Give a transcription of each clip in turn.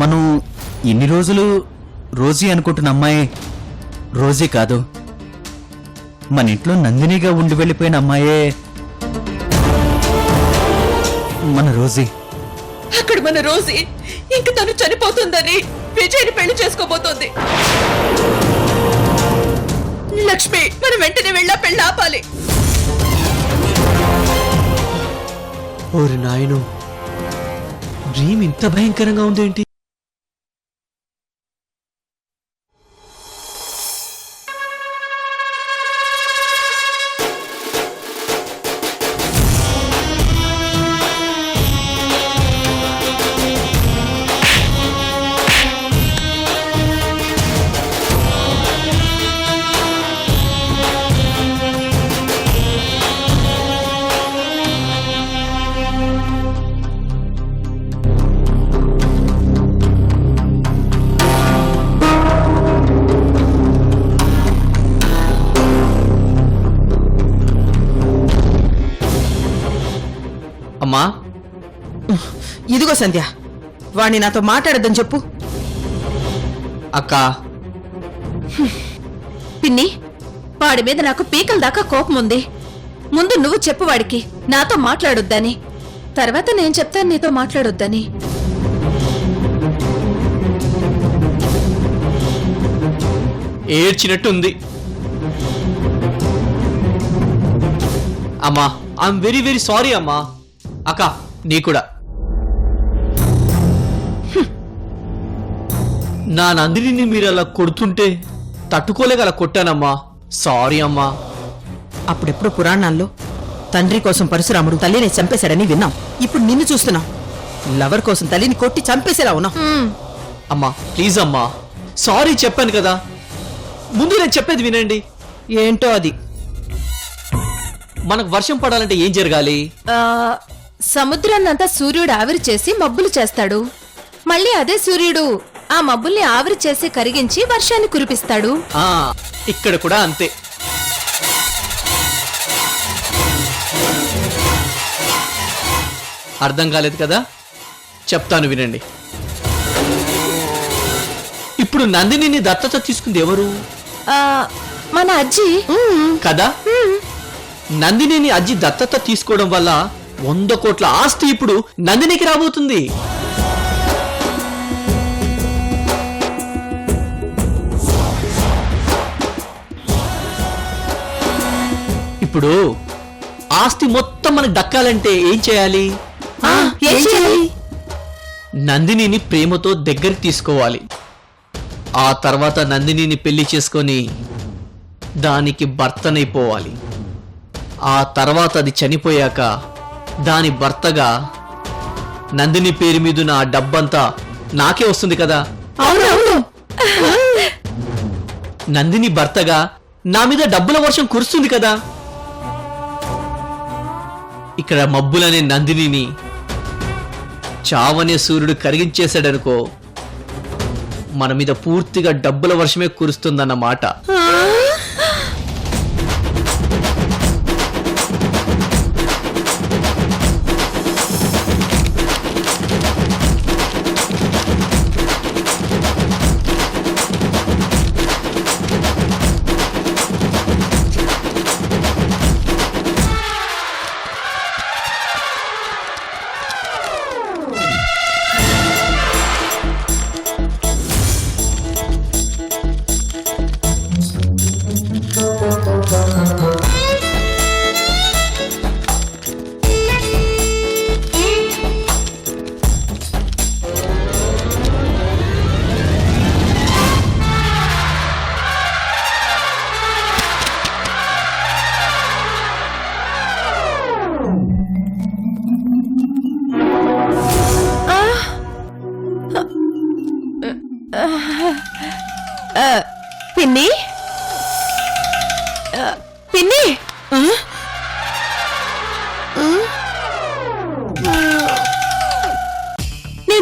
మనం ఇన్ని రోజులు రోజీ అనుకుంటున్న అమ్మాయి రోజీ కాదు. మన ఇంట్లో నందినిగా ఉండి వెళ్ళిపోయిన అమ్మాయే మన రోజీ. అక్కడ మన రోజీ ఇంక తను చనిపోతుందని విజయ్ని పెళ్ళి చేసుకోబోతోంది. లక్ష్మి మనం వెంటనే వెళ్ళా పెళ్ళి ఆపాలి. ఓరి నాయను డ్రీమ్ ఇంత భయంకరంగా ఉందేంటి? ఇదిగో సంధ్య వాణ్ణి నాతో మాట్లాడద్దని చెప్పు. అక్క. పిన్ని వాడి మీద నాకు పీకల దాకా కోపం ఉంది ముందు నువ్వు చెప్పు వాడికి నాతో మాట్లాడొద్దని. తర్వాత నేను చెప్తాను నీతో మాట్లాడొద్దని. ఏడ్చినట్టుంది. అమ్మా ఐఎమ్ వెరీ వెరీ సారీ అమ్మా. అక్క నీ కూడా. నా నందిని మీరు అలా కొడుతుంటే తట్టుకోలేక అలా కొట్టానమ్మా. సారీ అమ్మా. అప్పుడెప్పుడు పురాణాల్లో తండ్రి కోసం పరశురాముడు తల్లిని చంపేశాడని విన్నాం. ఇప్పుడు నిన్ను చూస్తున్నాం. లవర్ కోసం తల్లిని కొట్టి చంపేసేలా ఉన్నాం. హ్మ్, అమ్మా ప్లీజ్ అమ్మా. సారీ చెప్పాను కదా. ముందు నేను చెప్పేది వినండి. ఏంటో అది? మనకు వర్షం పడాలంటే ఏం జరగాలి? ఆ, సముద్రాన్నంతా సూర్యుడు ఆవిరి చేసి మబ్బులు చేస్తాడు. మళ్ళీ అదే సూర్యుడు. ఆ మబ్బుల్ని ఆవిరి చేసి కరిగించి వర్షాన్ని కురిపిస్తాడు. ఆ ఇక్కడ కూడా అంతే. అర్థం కాలేదు కదా? చెప్తాను వినండి. ఇప్పుడు నందినిని దత్తత తీసుకుంది ఎవరు? ఆ, మన అజ్జి. కదా? నందినిని అజ్జి దత్తత తీసుకోవడం వల్ల వంద కోట్ల ఆస్తి ఇప్పుడు నందినికి రాబోతుంది. ఇప్పుడు ఆస్తి మొత్తం మనకు దక్కాలంటే ఏం చేయాలి? ఆ, ఏం చేయాలి? నందినిని ప్రేమతో దగ్గరికి తీసుకోవాలి. ఆ తర్వాత నందినిని పెళ్ళి చేసుకొని దానికి భర్తనైపోవాలి. ఆ తర్వాత అది చనిపోయాక దాని భర్తగా నందిని పేరు మీదున్న ఆ డబ్బంతా నాకే వస్తుంది కదా? నందిని భర్తగా నా మీద డబ్బుల వర్షం కురుస్తుంది కదా? ఇక్కడ మబ్బులనే నందినిని చావనే సూర్యుడు కరిగించేశాడనుకో మన మీద పూర్తిగా డబ్బుల వర్షమే కురుస్తుందన్నమాట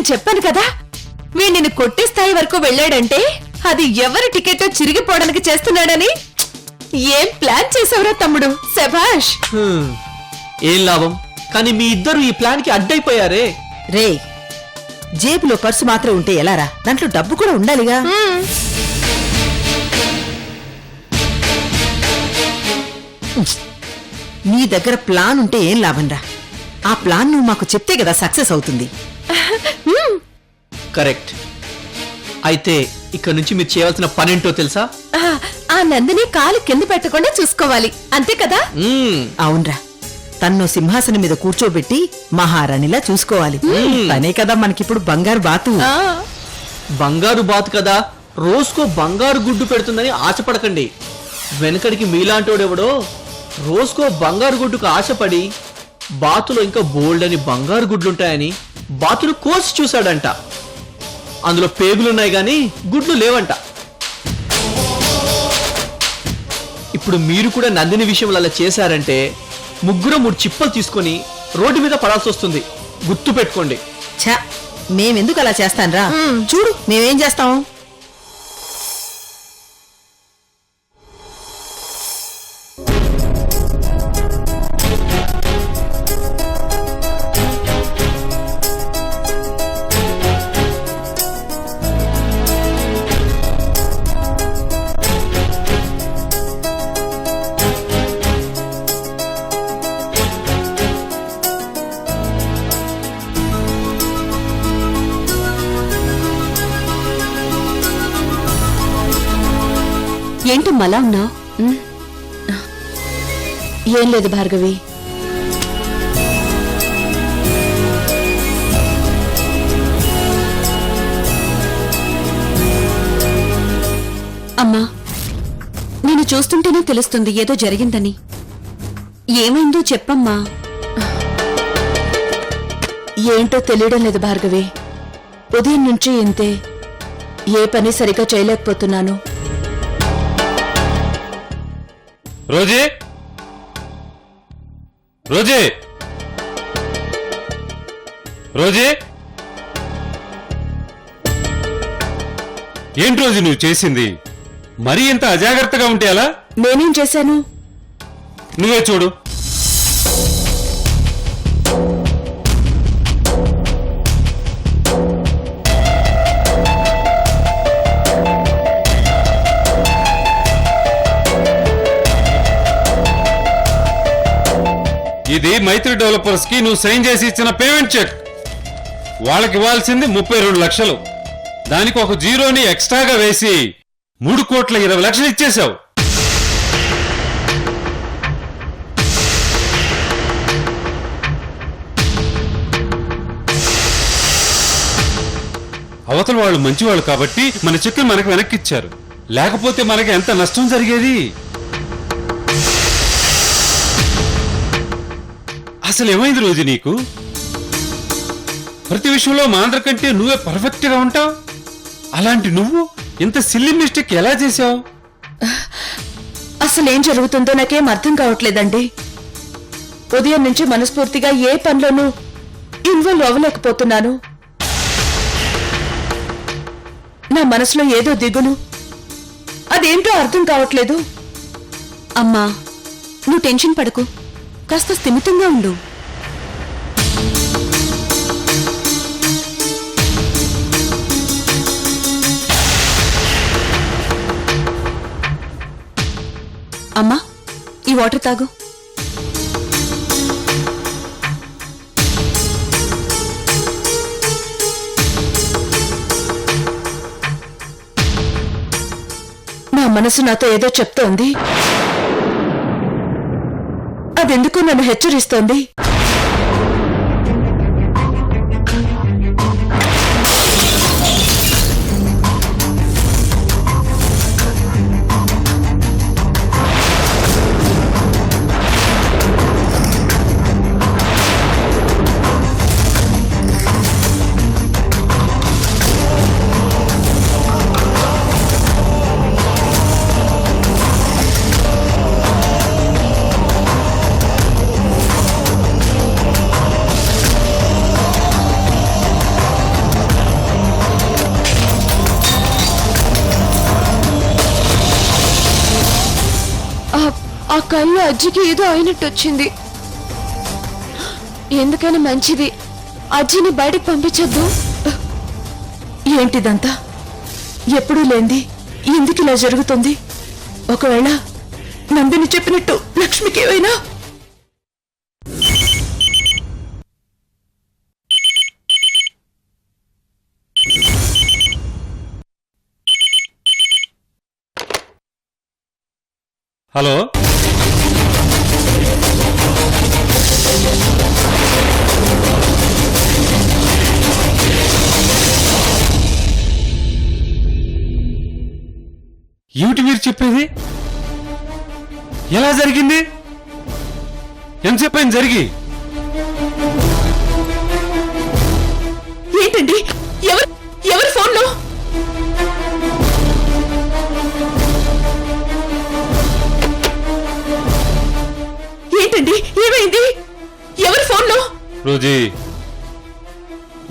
నేను చెప్పాను కదా? వీడిని కొట్టే స్థాయి వరకు వెళ్ళాడంటే అది ఎవరి టికెట్ చిరిగిపోవడానికి చేస్తున్నాడని? ఏం ప్లాన్ చేసావురా తమ్ముడు శభాష్? హ్మ్. ఏం లాభం? కానీ మీ ఇద్దరు ఈ ప్లాన్కి అడ్డైపోయారే. రే జేబులో పర్సు మాత్రం ఉంటే ఎలారా? దాంట్లో డబ్బు కూడా ఉండాలిగా. నీ దగ్గర ప్లాన్ ఉంటే ఏం లాభంరా? ఆ ప్లాన్ నువ్వు మాకు చెప్తే కదా సక్సెస్ అవుతుంది. కరెక్ట్. అయితే ఇక్కడ నుంచి మీరు చేయవలసిన పనేంటో తెలుసా? ఆ, నందిని కాలు కింద పెట్టకుండా చూసుకోవాలి. అంతే కదా. అవునరా. తన్ను సింహాసనం మీద కూర్చోబెట్టి మహారాణిలా చూసుకోవాలి. తనే కదా మనకిప్పుడు బంగారు బాతు. ఆ, బంగారు బాతు కదా. రోజుకో బంగారు గుడ్డు పెడుతుందని ఆశపడకండి. వెనకడికి మీలాంటోడెవడో? రోజుకో బంగారు గుడ్డుకు ఆశపడి బాతులో ఇంకా బోల్డ్ అని బంగారు గుడ్లుంటాయని బాతును కోసి చూశాడంట. అందులో పేగులున్నాయి గాని గుడ్లు లేవంట. ఇప్పుడు మీరు కూడా నందిని విషయంలో అలా చేశారంటే ముగ్గురు మూడు చిప్పలు తీసుకొని రోడ్డు మీద పడాల్సి వస్తుంది. గుర్తు పెట్టుకోండి ఛ మేమెందుకు అలా చేస్తాన్రా? చూడు మేమేం చేస్తాం? ఏంటి మలా ఉన్నావు? ఏం లేదు భార్గవి. అమ్మా నేను చూస్తుంటేనే తెలుస్తుంది ఏదో జరిగిందని. ఏమైందో చెప్పమ్మా. ఏంటో తెలియడం లేదు భార్గవి. ఉదయం నుంచి ఇంతే. ఏ పని సరిగా చేయలేకపోతున్నాను. రోజీ? రోజీ? రోజీ? ఏంటి రోజు నువ్వు చేసింది? మరీ ఇంత అజాగ్రత్తగా ఉంటే ఎలా? నేనేం చేశాను? నువ్వే చూడు. ఇది మైత్రి డెవలపర్స్కి నువ్వు సైన్ చేసి ఇచ్చిన పేమెంట్ చెక్. వాళ్ళకి ఇవ్వాల్సింది ముప్పై రెండు లక్షలు. దానికి ఒక జీరోని ఎక్స్ట్రాగా వేసి మూడు కోట్ల ఇరవై లక్షలు ఇచ్చేశావు అవతల వాళ్ళు మంచివాళ్ళు కాబట్టి మన చెక్కులు మనకు వెనక్కి ఇచ్చారు లేకపోతే మనకి ఎంత నష్టం జరిగేది? అసలు ఏమైంది రోజు నీకు? ప్రతి విషయంలో మా అందరికంటే నువ్వే పర్ఫెక్ట్గా ఉంటావు. అలాంటి నువ్వు ఇంత సిల్లి మిస్టేక్ ఎలా చేసావు అసలేం జరుగుతుందో నాకేం అర్థం కావట్లేదండి. ఉదయం నుంచి మనస్ఫూర్తిగా ఏ పనిలోనూ ఇన్వాల్వ్ అవ్వలేకపోతున్నాను. నా మనసులో ఏదో దిగులు. అదేంటో అర్థం కావట్లేదు. అమ్మా నువ్వు టెన్షన్ పడకు. కాస్త స్థిమితంగా ఉండు. అమ్మా ఈ వాటర్ తాగు. నా మనసు నాతో ఏదో చెప్తోంది. అదెందుకు నన్ను హెచ్చరిస్తోంది. ఆ కళ్ళు అజ్జికి ఏదో అయినట్టు వచ్చింది ఎందుకైనా మంచిది. అజ్జిని బయటకు పంపించొద్దు. ఏంటిదంతా? ఎప్పుడూ లేంది ఎందుకు ఇలా జరుగుతుంది? ఒకవేళ నందిని చెప్పినట్టు లక్ష్మికి ఏమైనా? హలో? ఏమిటి మీరు చెప్పేది? ఎలా జరిగింది? ఎంతసేపు అయింది జరిగి? ఏంటండి? ఎవరు ఎవరి ఫోన్లో? ఏంటండి? ఏమైంది? ఎవరి ఫోన్లో? రోజీ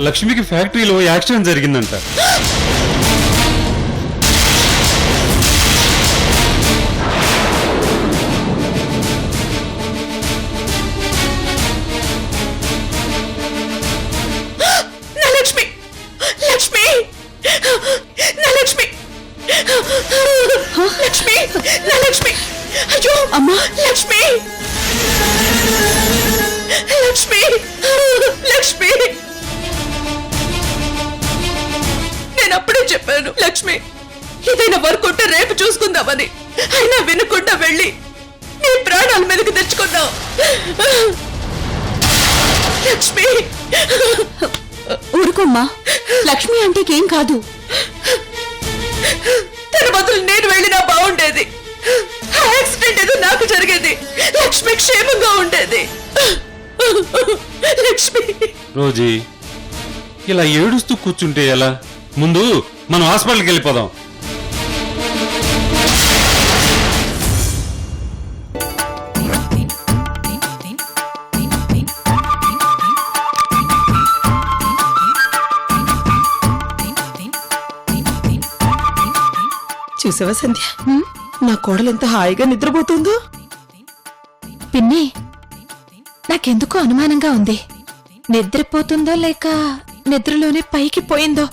లక్ష్మికి ఫ్యాక్టరీలో యాక్సిడెంట్ జరిగిందంట. చూసుకుందామని అయినా వినకుండా వెళ్ళి నీ ప్రాణాల మీదకి తెచ్చుకున్నావు లక్ష్మి! ఊరుకోమ్మా. లక్ష్మి అంటేకేం కాదు. తన బదులు నేను వెళ్ళినా బాగుండేది. యాక్సిడెంట్ ఏదో నాకు జరిగేది. లక్ష్మి క్షేమంగా ఉండేది. లక్ష్మి! రోజీ ఇలా ఏడుస్తూ కూర్చుంటే ఎలా? ముందు మనం హాస్పిటల్కి వెళ్ళిపోదాం. చూసావా సంధ్య? నా కోడలు ఎంత హాయిగా నిద్రపోతుందో. పిన్ని నాకెందుకో అనుమానంగా ఉంది. నిద్రపోతుందో లేక నిద్రలోనే పైకి పోయిందో.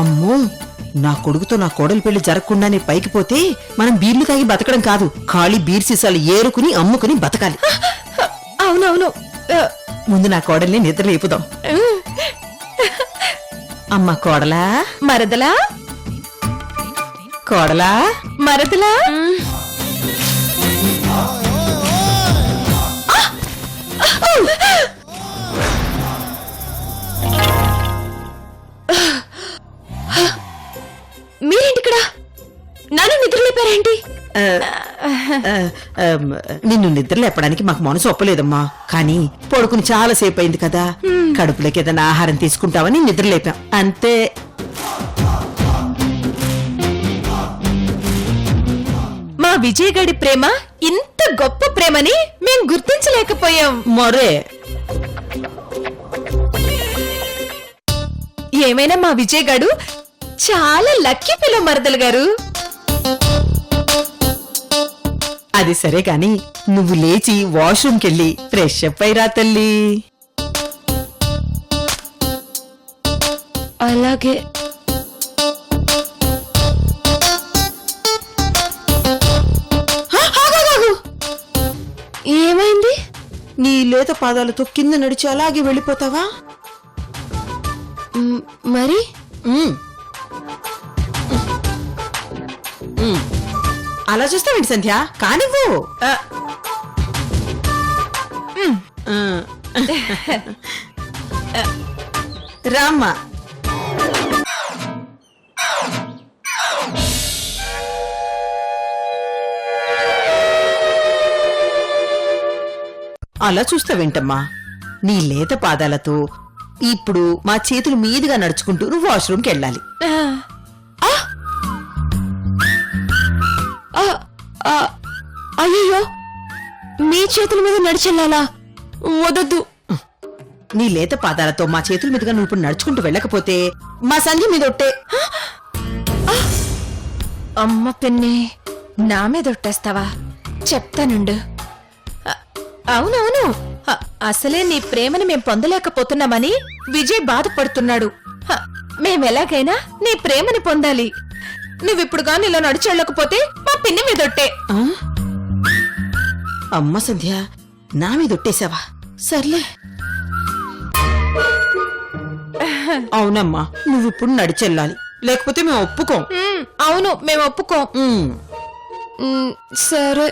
అమ్మో నా కొడుకుతో నా కోడలి పెళ్ళి జరగకుండానే పైకి పోతే మనం బీర్లు తాగి బతకడం కాదు. ఖాళీ బీర్ సీసాలు ఏరుకుని అమ్ముకుని బతకాలి. అవునవును. ముందు నా కోడల్ని నిద్ర లేపుదాం అమ్మ కోడలా మరదలా? కోడలా మరదలా? నిన్ను నిద్ర లేపడానికి మాకు మనసు ఒప్పలేదమ్మా. కానీ పడుకుని చాలా సేపు అయింది కదా. కడుపులోకి ఏదైనా ఆహారం తీసుకుంటామని నిద్ర లేపాం. అంతే. మా విజయ్ గడి ప్రేమ ఇంత గొప్ప ప్రేమని మేం గుర్తించలేకపోయాం. మరే. ఏమైనా మా విజయ్ గాడు చాలా లక్కీ పిల్ల మరదలు గారు. అది సరే కాని నువ్వు లేచి వాష్రూమ్కి వెళ్ళి ఫ్రెష్ అప్ అయి రా తల్లి. అలాగే. ఏమైంది? నీ లేత పాదాలతో కింద నడిచి అలాగే వెళ్ళిపోతావా? మ్, మరి. ఉమ్. అలా చూస్తావేంటి సంధ్య? కానివ్వు. రామ్మా. అలా చూస్తావేంటమ్మా? నీ లేత పాదాలతో ఇప్పుడు మా చేతులు మీదుగా నడుచుకుంటూ నువ్వు వాష్రూమ్కి వెళ్ళాలి. ఆ, అయ్యయ్యో! మీ చేతుల మీద నడిచెళ్ళాలా? వదద్దు. నీ లేత పాదాలతో మా చేతుల మీదుగా నువ్వు ఇప్పుడు నడుచుకుంటూ వెళ్ళకపోతే మా సంధి మీద ఒట్టే. అమ్మ పిన్ని నా మీద ఒట్టేస్తావా? చెప్తానుండు అవునవును. అసలే నీ ప్రేమని మేం పొందలేకపోతున్నామని విజయ్ బాధపడుతున్నాడు. మేమెలాగైనా నీ ప్రేమని పొందాలి. నువ్విప్పుడు గాని ఇలా నడిచెళ్ళకపోతే మా పిన్ని మీదొట్టే. ఆ? అమ్మ సంధ్య నా మీద ఒట్టేశావా సర్లే. అవునమ్మా నువ్విప్పుడు నడిచెళ్ళాలి. లేకపోతే మేము ఒప్పుకోం. ఉమ్, అవును మేము ఒప్పుకోం. ఉమ్. ఉమ్, సరే.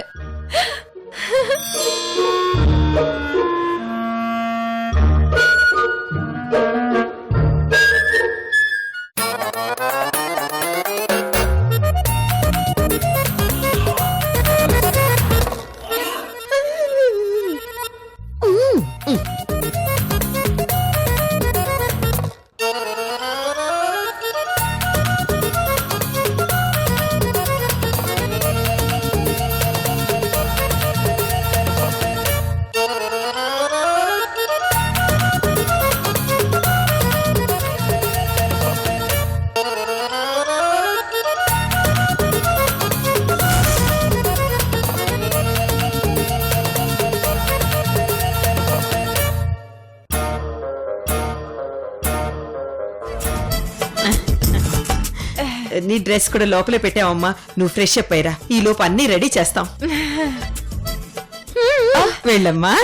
నీ డ్రెస్ కూడా లోపలే పెట్టావమ్మా. నువ్వు ఫ్రెష్ అప్ అయ్యరా. ఈ లోపు అన్ని రెడీ చేస్తాం. వెళ్ళమ్మా.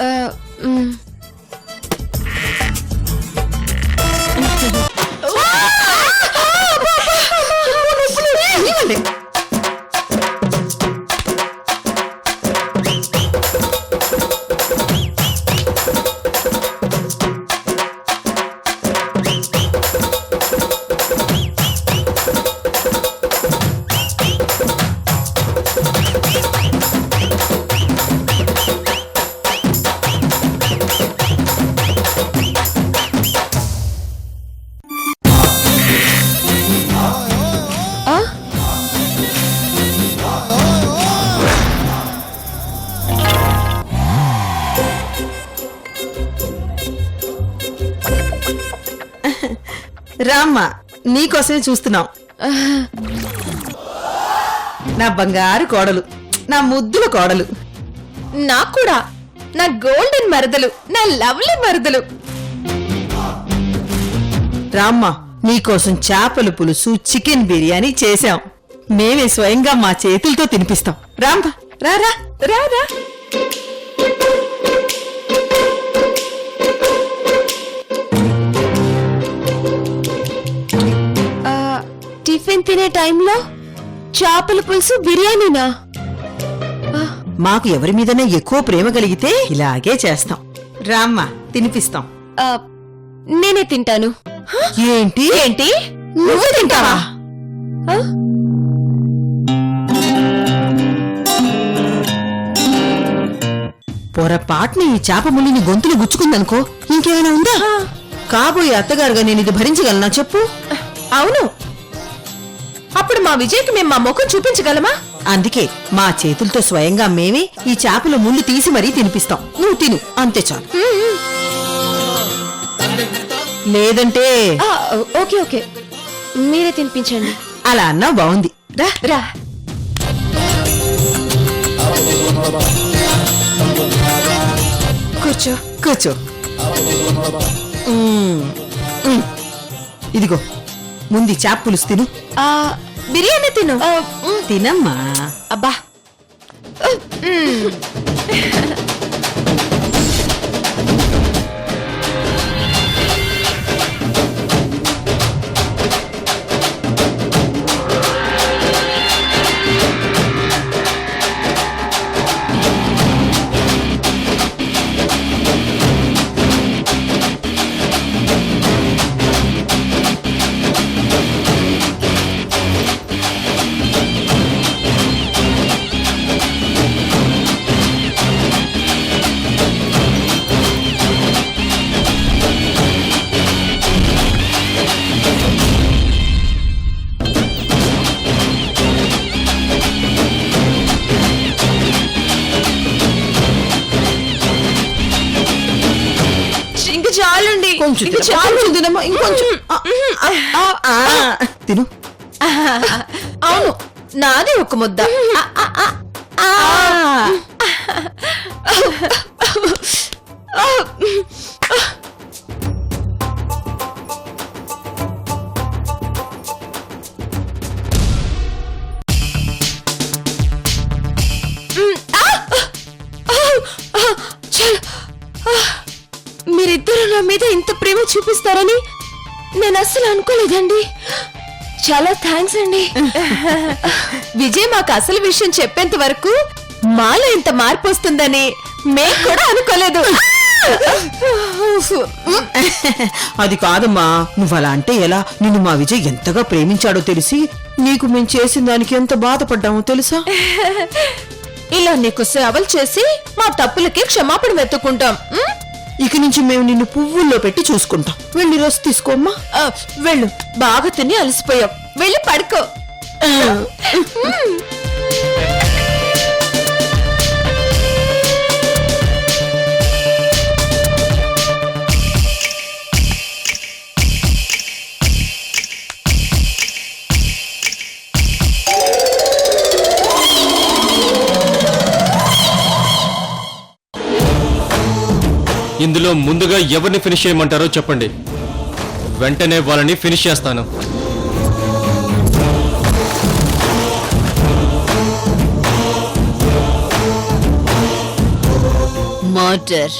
ఆ. రామ్మా నీకోసమే చూస్తున్నాం. నా బంగారు కోడలు నా ముద్దుల కోడలు. నాకు కూడా నా గోల్డెన్ మరదలు నా లవ్లీ మరదలు. రామ్మా నీకోసం చేపల పులుసు చికెన్ బిర్యానీ చేశాం. మేమే స్వయంగా మా చేతులతో తినిపిస్తాం. రామ్మా రా రా రా రా టిఫిన్ తినే టైంలో? చేపల పులుసు బిర్యానీనా? మాకు ఎవరి మీదనే ఎక్కువ ప్రేమ కలిగితే ఇలాగే చేస్తాం. రామ్మా తినిపిస్తాం. ఆ, నేనే తింటాను. ఏంటి? ఏంటి? నువ్వు తింటావా? ఆ? పొరపాటుని ఈ చేప ముల్లిని గొంతులు గుచ్చుకుందనుకో ఇంకేమైనా ఉందా? కాబోయే అత్తగారుగా నేను ఇది భరించగలనా చెప్పు? అవును. అప్పుడు మా విజయ్కి మేము మా ముఖం చూపించగలమా? అందుకే మా చేతులతో స్వయంగా మేమే ఈ చేపల ముళ్ళు తీసి మరీ తినిపిస్తాం. నువ్వు తిను అంతే చాలు. లేదంటే ఆ, ఓకే ఓకే. మీరే తినిపించండి. అలా అన్నా బాగుంది. రా రా. కూర్చో. కూర్చో. మ్మ్. మ్మ్. ఇదిగో. ముందు చేప పులుసు తిను. బిర్యానీ తిను. తినమ్మా. అబ్బా. కొంచెం చాలు కొంచెం తినమ్మా, ఇంకొంచెం. ఆ, ఆ, ఆ, ఆ. తిను. అవును నాది ఒక ముద్ద. ఆ, ఆ, ఆ, ఆ. ప్రేమ చూపిస్తారని నేను అస్సలు అనుకోలేదండి. చాలా థ్యాంక్స్ అండి. విజయ్ మాకు అసలు విషయం చెప్పేంత వరకు మాలో ఇంత మార్పు వస్తుందని మేము కూడా అనుకోలేదు. అది కాదమ్మా నువ్వు అలా అంటే ఎలా? నిన్ను మా విజయ్ ఎంతగా ప్రేమించాడో తెలిసి నీకు మేము చేసిన దానికి ఎంత బాధపడ్డామో తెలుసా? ఇలా నీకు సేవలు చేసి మా తప్పులకి క్షమాపణ వెతుక్కుంటాం? ఇక నుంచి మేము నిన్ను పువ్వుల్లో పెట్టి చూసుకుంటాం. వెళ్ళి రెస్ట్ తీసుకోమ్మా ఆ, వెళ్ళు. బాగా తిని అలసిపోయావు. వెళ్ళి పడుకో. ఇందులో ముందుగా ఎవరిని ఫినిష్ చేయమంటారో చెప్పండి. వెంటనే వాళ్ళని ఫినిష్ చేస్తాను. మర్డర్